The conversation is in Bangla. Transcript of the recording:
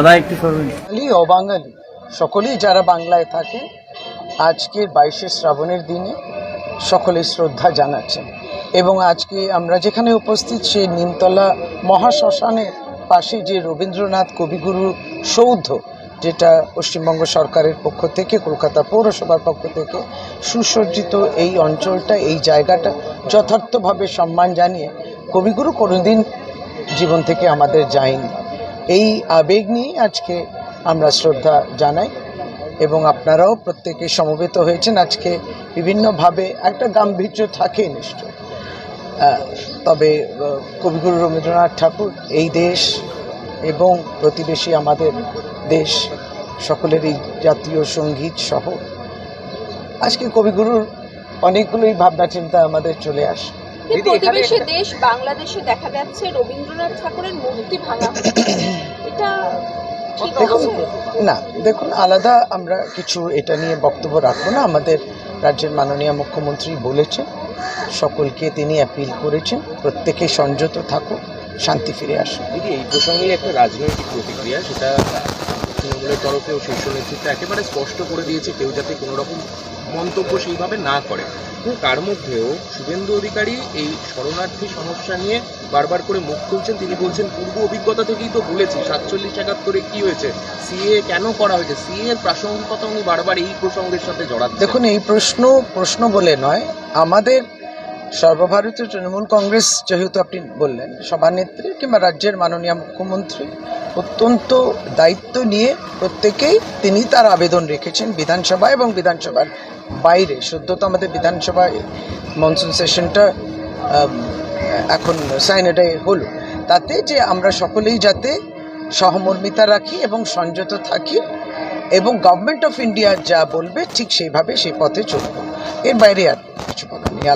দাদা, একটু বাঙালি, অবাঙালি। সকলেই যারা বাংলায় থাকে, আজকের বাইশে শ্রাবণের দিনে সকলে শ্রদ্ধা জানাচ্ছেন। এবং আজকে আমরা যেখানে উপস্থিত, সেই নিমতলা মহাশ্মশানের পাশে যে রবীন্দ্রনাথ কবিগুরু সৌধ, যেটা পশ্চিমবঙ্গ সরকারের পক্ষ থেকে, কলকাতা পৌরসভার পক্ষ থেকে সুসজ্জিত এই অঞ্চলটা, এই জায়গাটা যথার্থভাবে সম্মান জানিয়ে কবিগুরু কোনোদিন জীবন থেকে আমাদের যায়নি। এই আবেগ নিয়ে আজকে আমরা শ্রদ্ধা জানাই এবং আপনারাও প্রত্যেকে সমবেত হয়েছেন আজকে বিভিন্নভাবে একটা গাম্ভীর্য থাকে নিশ্চয়। তবে কবিগুরু রবীন্দ্রনাথ ঠাকুর এই দেশ এবং প্রতিবেশী আমাদের দেশ সকলেরই জাতীয় সংগীত সহ। আজকে কবিগুরুর অনেকগুলোই ভাবনা চিন্তা আমাদের চলে আসে। এই প্রতিবেশী দেশ বাংলাদেশে দেখা যাচ্ছে রবীন্দ্রনাথ ঠাকুরের মূর্তি ভাঙা এটা দেখুন না দেখুন আলাদা আমরা কিছু এটা নিয়ে বক্তব্য রাখব না। আমাদের রাজ্যের মাননীয় মুখ্যমন্ত্রী বলেছেন সকলকে তিনি অ্যাপিল করেছেন প্রত্যেকে সংযত থাকুক শান্তি ফিরে আসুন দিদি এই প্রসঙ্গে একটা রাজনৈতিক প্রতিক্রিয়া সেটা তৃণমূলের তরফেও শীর্ষ নেতৃত্ব একেবারে স্পষ্ট করে দিয়েছে, কেউ যাতে কোনো রকম মন্তব্য সেইভাবে না করে। তার মধ্যেও শুভেন্দু অধিকারী এই শরণার্থী সমস্যা নিয়ে বারবার করে মুখ খুলছেন। তিনি বলছেন, পূর্ব অভিজ্ঞতা থেকেই তো বলেছি, সাতচল্লিশ একাত্তরে কি হয়েছে? সিএ কেন করা হয়েছে? সিএ এর প্রাসঙ্গিকতা উনি বারবার এই প্রসঙ্গের সাথে জড়াচ্ছেন। দেখুন, এই প্রশ্ন প্রশ্ন বলে নয়, আমাদের সর্বভারতীয় তৃণমূল কংগ্রেস, যেহেতু আপনি বললেন, সভানেত্রী কিংবা রাজ্যের মাননীয় মুখ্যমন্ত্রী অত্যন্ত দায়িত্ব নিয়ে প্রত্যেকেই তিনি তার আবেদন রেখেছেন বিধানসভা এবং বিধানসভার বাইরে। সদ্য তো আমাদের বিধানসভায় মনসুন সেশনটা এখন সাইনেডে হলো। তাতে যে আমরা সকলেই যাতে সহমর্মিতা রাখি এবং সংযত থাকি এবং গভর্নমেন্ট অফ ইন্ডিয়া যা বলবে ঠিক সেইভাবে সেই পথে চলব। এর বাইরে আর কিছু বলার নেই।